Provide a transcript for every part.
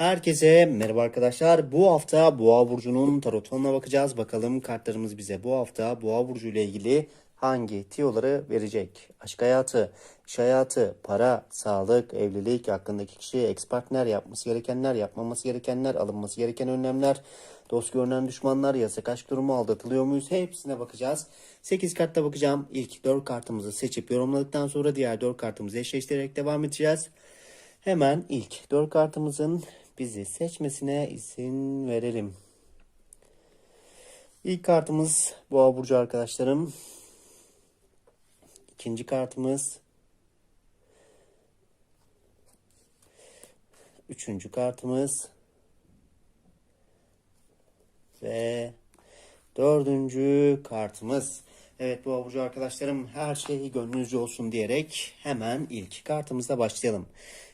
Herkese merhaba arkadaşlar. Bu hafta Boğa burcunun tarotonuna bakacağız. Bakalım kartlarımız bize bu hafta Boğa burcu ile ilgili hangi tiyoları verecek? Aşk hayatı, iş hayatı, para, sağlık, evlilik, hakkındaki kişi, ex partner yapması gerekenler, yapmaması gerekenler, alınması gereken önlemler, dost görünen düşmanlar, yasak aşk durumu, aldatılıyor muyuz? Hepsine bakacağız. 8 kartta bakacağım. İlk 4 kartımızı seçip yorumladıktan sonra diğer 4 kartımızı eşleştirerek devam edeceğiz. Hemen ilk 4 kartımızın bizi seçmesine izin verelim. İlk kartımız Boğa Burcu arkadaşlarım. İkinci kartımız. Üçüncü kartımız. Ve dördüncü kartımız. Evet Boğa Burcu arkadaşlarım her şey gönlünüzce olsun diyerek hemen ilk kartımızla başlayalım.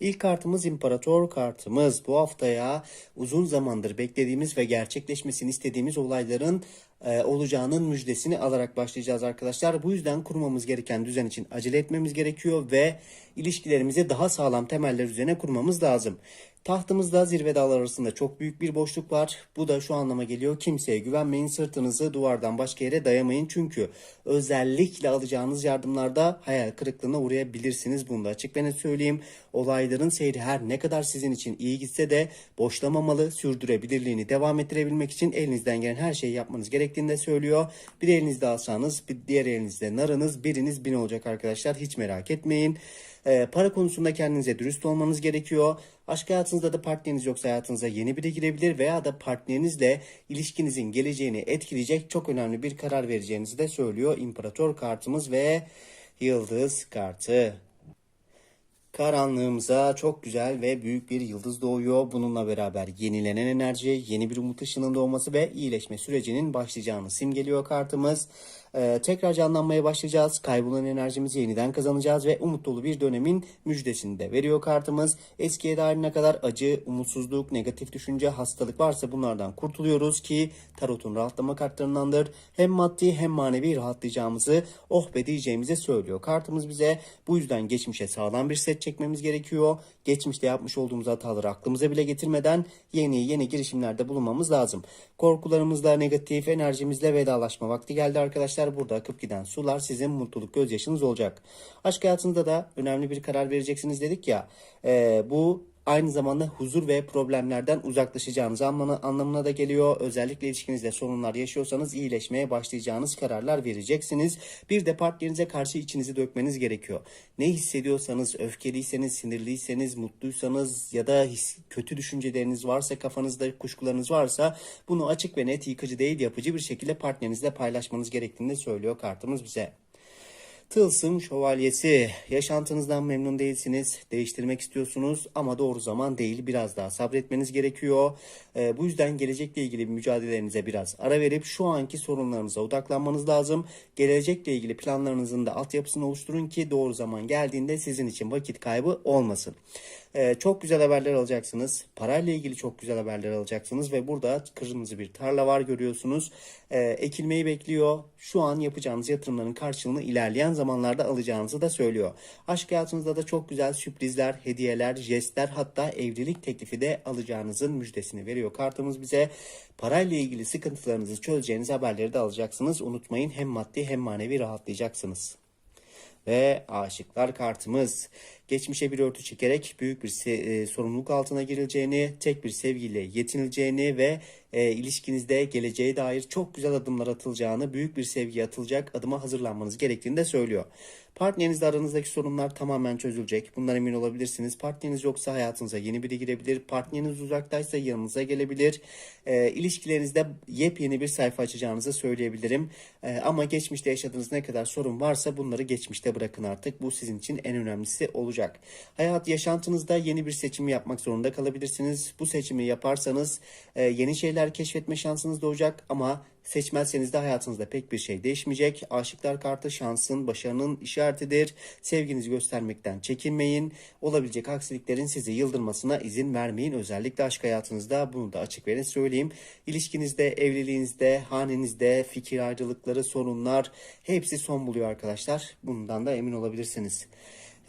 İlk kartımız İmparator kartımız. Bu haftaya uzun zamandır beklediğimiz ve gerçekleşmesini istediğimiz olayların e, olacağının müjdesini alarak başlayacağız arkadaşlar. Bu yüzden kurmamız gereken düzen için acele etmemiz gerekiyor ve ilişkilerimizi daha sağlam temeller üzerine kurmamız lazım. Tahtımızda zirve dağlar arasında çok büyük bir boşluk var. Bu da şu anlama geliyor. Kimseye güvenmeyin. Sırtınızı duvardan başka yere dayamayın. Çünkü özellikle alacağınız yardımlarda hayal kırıklığına uğrayabilirsiniz. Bunu da açık ve net söyleyeyim. Olayların seyri her ne kadar sizin için iyi gitse de boşlamamalı. Sürdürebilirliğini devam ettirebilmek için elinizden gelen her şeyi yapmanız gerektiğini de söylüyor. Bir elinizde asanız, bir diğer elinizde narınız, biriniz bin olacak arkadaşlar. Hiç merak etmeyin. Ee, para konusunda kendinize dürüst olmanız gerekiyor. Aşk hayatınızda da partneriniz yoksa hayatınıza yeni biri girebilir veya da partnerinizle ilişkinizin geleceğini etkileyecek çok önemli bir karar vereceğinizi de söylüyor İmparator kartımız ve Yıldız kartı. Karanlığımıza çok güzel ve büyük bir yıldız doğuyor. Bununla beraber yenilenen enerji, yeni bir umut ışığının doğması ve iyileşme sürecinin başlayacağını simgeliyor kartımız. Ee, tekrar canlanmaya başlayacağız. Kaybolan enerjimizi yeniden kazanacağız ve umut dolu bir dönemin müjdesini de veriyor kartımız. Eskiye dair ne kadar acı, umutsuzluk, negatif düşünce, hastalık varsa bunlardan kurtuluyoruz ki tarotun rahatlama kartlarındandır. Hem maddi hem manevi rahatlayacağımızı oh be diyeceğimizi söylüyor. Kartımız bize bu yüzden geçmişe sağlam bir set çekmemiz gerekiyor. Geçmişte yapmış olduğumuz hataları aklımıza bile getirmeden yeni yeni girişimlerde bulunmamız lazım. Korkularımızla, negatif enerjimizle vedalaşma vakti geldi arkadaşlar. Burada akıp giden sular sizin mutluluk gözyaşınız olacak. Aşk hayatında da önemli bir karar vereceksiniz dedik ya. e, bu aynı zamanda huzur ve problemlerden uzaklaşacağınız anlamına, anlamına da geliyor. Özellikle ilişkinizde sorunlar yaşıyorsanız iyileşmeye başlayacağınız kararlar vereceksiniz. Bir de partnerinize karşı içinizi dökmeniz gerekiyor. Ne hissediyorsanız, öfkeliyseniz, sinirliyseniz, mutluysanız ya da his, kötü düşünceleriniz varsa, kafanızda kuşkularınız varsa bunu açık ve net, yıkıcı değil, yapıcı bir şekilde partnerinizle paylaşmanız gerektiğini söylüyor kartımız bize. Tılsım şövalyesi. Yaşantınızdan memnun değilsiniz. Değiştirmek istiyorsunuz ama doğru zaman değil. Biraz daha sabretmeniz gerekiyor. Ee, bu yüzden gelecekle ilgili mücadelelerinize biraz ara verip şu anki sorunlarınıza odaklanmanız lazım. Gelecekle ilgili planlarınızın da altyapısını oluşturun ki doğru zaman geldiğinde sizin için vakit kaybı olmasın. Ee, çok güzel haberler alacaksınız. Parayla ilgili çok güzel haberler alacaksınız ve burada kırmızı bir tarla var görüyorsunuz. Ee, ekilmeyi bekliyor. Şu an yapacağınız yatırımların karşılığını ilerleyen zamanlarda alacağınızı da söylüyor. Aşk hayatınızda da çok güzel sürprizler, hediyeler, jestler hatta evlilik teklifi de alacağınızın müjdesini veriyor kartımız bize. Parayla ilgili sıkıntılarınızı çözeceğiniz haberleri de alacaksınız. Unutmayın hem maddi hem manevi rahatlayacaksınız. Ve aşıklar kartımız. Geçmişe bir örtü çekerek büyük bir e, sorumluluk altına girileceğini, tek bir sevgiyle yetinileceğini ve e, ilişkinizde geleceğe dair çok güzel adımlar atılacağını, büyük bir sevgi atılacak adıma hazırlanmanız gerektiğini de söylüyor. Partnerinizle aranızdaki sorunlar tamamen çözülecek. Bundan emin olabilirsiniz. Partneriniz yoksa hayatınıza yeni biri girebilir. Partneriniz uzaktaysa yanınıza gelebilir. E, ilişkilerinizde yepyeni bir sayfa açacağınızı söyleyebilirim. E, ama geçmişte yaşadığınız ne kadar sorun varsa bunları geçmişte bırakın artık. Bu sizin için en önemlisi olacak. Hayat yaşantınızda yeni bir seçim yapmak zorunda kalabilirsiniz. Bu seçimi yaparsanız e, yeni şeyler keşfetme şansınız doğacak ama Seçmezseniz de hayatınızda pek bir şey değişmeyecek. Aşıklar kartı şansın, başarının işaretidir. Sevginizi göstermekten çekinmeyin. Olabilecek aksiliklerin sizi yıldırmasına izin vermeyin. Özellikle aşk hayatınızda bunu da açık verin söyleyeyim. İlişkinizde, evliliğinizde, hanenizde fikir ayrılıkları, sorunlar hepsi son buluyor arkadaşlar. Bundan da emin olabilirsiniz.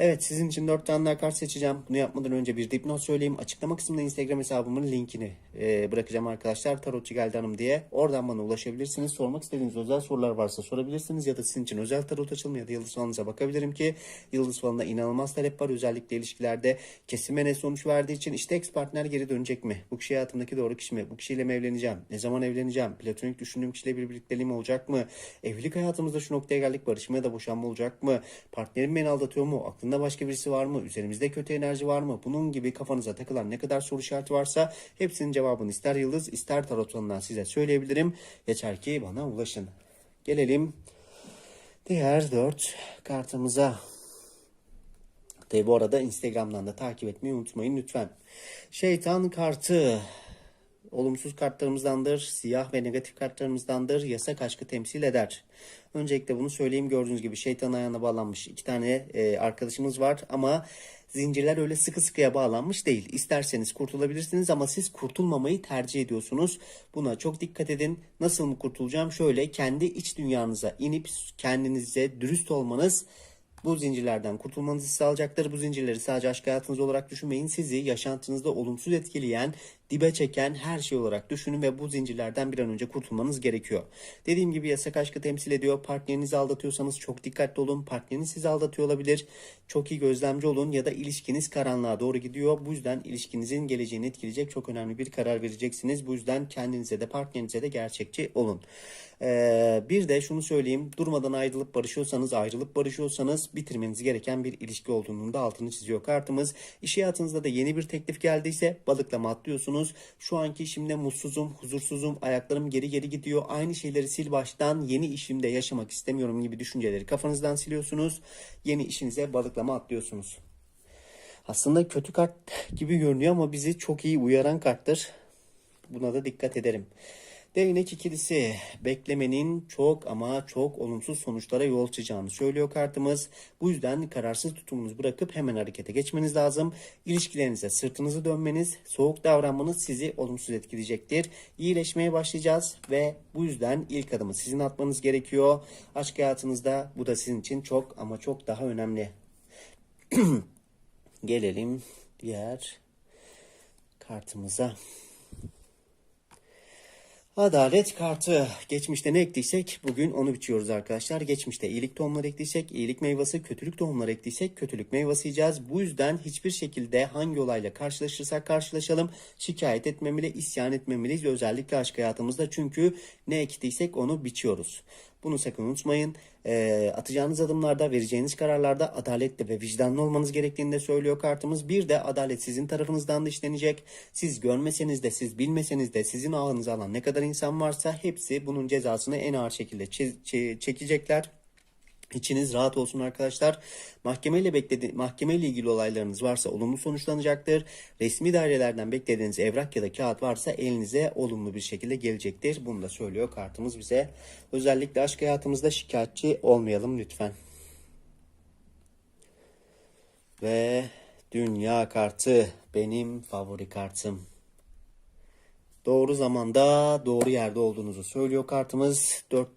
Evet sizin için 4 tane kart seçeceğim. Bunu yapmadan önce bir dipnot söyleyeyim. Açıklama kısmında Instagram hesabımın linkini e, bırakacağım arkadaşlar. Tarotçu Geldi Hanım diye. Oradan bana ulaşabilirsiniz. Sormak istediğiniz özel sorular varsa sorabilirsiniz. Ya da sizin için özel tarot açılımı ya da yıldız falanıza bakabilirim ki yıldız falında inanılmaz talep var. Özellikle ilişkilerde kesin ve net sonuç verdiği için işte ex partner geri dönecek mi? Bu kişi hayatımdaki doğru kişi mi? Bu kişiyle mi evleneceğim? Ne zaman evleneceğim? Platonik düşündüğüm kişiyle bir birlikteliğim olacak mı? Evlilik hayatımızda şu noktaya geldik. Barışma ya da boşanma olacak mı? Partnerim beni aldatıyor mu? Aklında başka birisi var mı? Üzerimizde kötü enerji var mı? Bunun gibi kafanıza takılan ne kadar soru işareti varsa hepsinin cevabını ister yıldız ister tarot falından size söyleyebilirim. Yeter ki bana ulaşın. Gelelim diğer dört kartımıza. Tabi bu arada Instagram'dan da takip etmeyi unutmayın lütfen. Şeytan kartı olumsuz kartlarımızdandır, siyah ve negatif kartlarımızdandır, yasak aşkı temsil eder. Öncelikle bunu söyleyeyim gördüğünüz gibi şeytan ayağına bağlanmış iki tane e, arkadaşımız var ama zincirler öyle sıkı sıkıya bağlanmış değil. İsterseniz kurtulabilirsiniz ama siz kurtulmamayı tercih ediyorsunuz. Buna çok dikkat edin. Nasıl mı kurtulacağım? Şöyle kendi iç dünyanıza inip kendinize dürüst olmanız bu zincirlerden kurtulmanızı sağlayacaktır. Bu zincirleri sadece aşk hayatınız olarak düşünmeyin. Sizi yaşantınızda olumsuz etkileyen, dibe çeken her şey olarak düşünün ve bu zincirlerden bir an önce kurtulmanız gerekiyor. Dediğim gibi yasak aşkı temsil ediyor. Partnerinizi aldatıyorsanız çok dikkatli olun. Partneriniz sizi aldatıyor olabilir. Çok iyi gözlemci olun ya da ilişkiniz karanlığa doğru gidiyor. Bu yüzden ilişkinizin geleceğini etkileyecek çok önemli bir karar vereceksiniz. Bu yüzden kendinize de partnerinize de gerçekçi olun. Ee, bir de şunu söyleyeyim. Durmadan ayrılıp barışıyorsanız, ayrılıp barışıyorsanız bitirmeniz gereken bir ilişki olduğunun da altını çiziyor kartımız. İş hayatınızda da yeni bir teklif geldiyse balıklama atlıyorsunuz. Şu anki işimde mutsuzum, huzursuzum, ayaklarım geri geri gidiyor. Aynı şeyleri sil baştan yeni işimde yaşamak istemiyorum gibi düşünceleri kafanızdan siliyorsunuz. Yeni işinize balıklama atlıyorsunuz. Aslında kötü kart gibi görünüyor ama bizi çok iyi uyaran karttır. Buna da dikkat ederim. Değnek ikilisi beklemenin çok ama çok olumsuz sonuçlara yol açacağını söylüyor kartımız. Bu yüzden kararsız tutumunuzu bırakıp hemen harekete geçmeniz lazım. İlişkilerinize sırtınızı dönmeniz, soğuk davranmanız sizi olumsuz etkileyecektir. İyileşmeye başlayacağız ve bu yüzden ilk adımı sizin atmanız gerekiyor. Aşk hayatınızda bu da sizin için çok ama çok daha önemli. Gelelim diğer kartımıza. Adalet kartı. Geçmişte ne ektiysek bugün onu biçiyoruz arkadaşlar. Geçmişte iyilik tohumları ektiysek iyilik meyvesi, kötülük tohumları ektiysek kötülük meyvesi yiyeceğiz. Bu yüzden hiçbir şekilde hangi olayla karşılaşırsak karşılaşalım şikayet etmemeli, isyan etmemeliyiz. Özellikle aşk hayatımızda çünkü ne ektiysek onu biçiyoruz. Bunu sakın unutmayın. E, atacağınız adımlarda, vereceğiniz kararlarda adaletli ve vicdanlı olmanız gerektiğini de söylüyor kartımız. Bir de adalet sizin tarafınızdan da işlenecek. Siz görmeseniz de, siz bilmeseniz de sizin ağınıza alan ne kadar insan varsa hepsi bunun cezasını en ağır şekilde çekecekler. İçiniz rahat olsun arkadaşlar. Mahkemeyle bekledi mahkemeyle ilgili olaylarınız varsa olumlu sonuçlanacaktır. Resmi dairelerden beklediğiniz evrak ya da kağıt varsa elinize olumlu bir şekilde gelecektir. Bunu da söylüyor kartımız bize. Özellikle aşk hayatımızda şikayetçi olmayalım lütfen. Ve dünya kartı benim favori kartım. Doğru zamanda doğru yerde olduğunuzu söylüyor kartımız. 4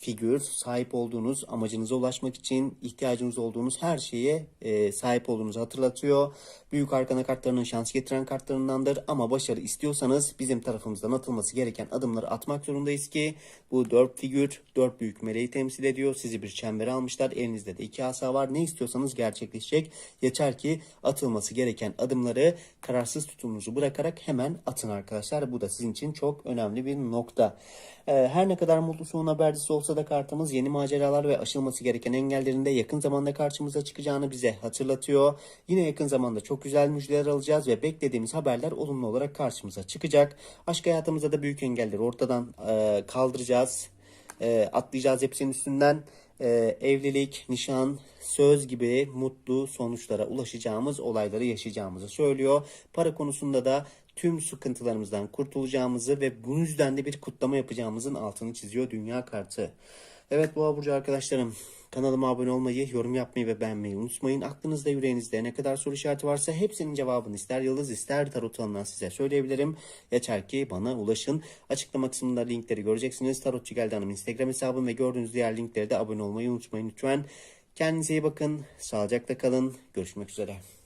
figür, sahip olduğunuz, amacınıza ulaşmak için ihtiyacınız olduğunuz her şeye e, sahip olduğunuzu hatırlatıyor. Büyük arkana kartlarının şans getiren kartlarındandır ama başarı istiyorsanız bizim tarafımızdan atılması gereken adımları atmak zorundayız ki bu dört figür, dört büyük meleği temsil ediyor. Sizi bir çembere almışlar. Elinizde de iki asa var. Ne istiyorsanız gerçekleşecek. Yeter ki atılması gereken adımları kararsız tutumunuzu bırakarak hemen atın arkadaşlar. Bu da sizin için çok önemli bir nokta. Ee, her ne kadar mutlu son habercisi olsa da kartımız yeni maceralar ve aşılması gereken engellerin de yakın zamanda karşımıza çıkacağını bize hatırlatıyor. Yine yakın zamanda çok güzel müjdeler alacağız ve beklediğimiz haberler olumlu olarak karşımıza çıkacak. Aşk hayatımızda da büyük engelleri ortadan e, kaldıracağız. E, atlayacağız hepsinin üstünden. E, evlilik, nişan, söz gibi mutlu sonuçlara ulaşacağımız olayları yaşayacağımızı söylüyor. Para konusunda da tüm sıkıntılarımızdan kurtulacağımızı ve bu yüzden de bir kutlama yapacağımızın altını çiziyor dünya kartı. Evet Boğa Burcu arkadaşlarım kanalıma abone olmayı, yorum yapmayı ve beğenmeyi unutmayın. Aklınızda yüreğinizde ne kadar soru işareti varsa hepsinin cevabını ister yıldız ister tarot alanından size söyleyebilirim. Yeter ki bana ulaşın. Açıklama kısmında linkleri göreceksiniz. Tarotçu Geldi Hanım Instagram hesabım ve gördüğünüz diğer linkleri de abone olmayı unutmayın lütfen. Kendinize iyi bakın. Sağlıcakla kalın. Görüşmek üzere.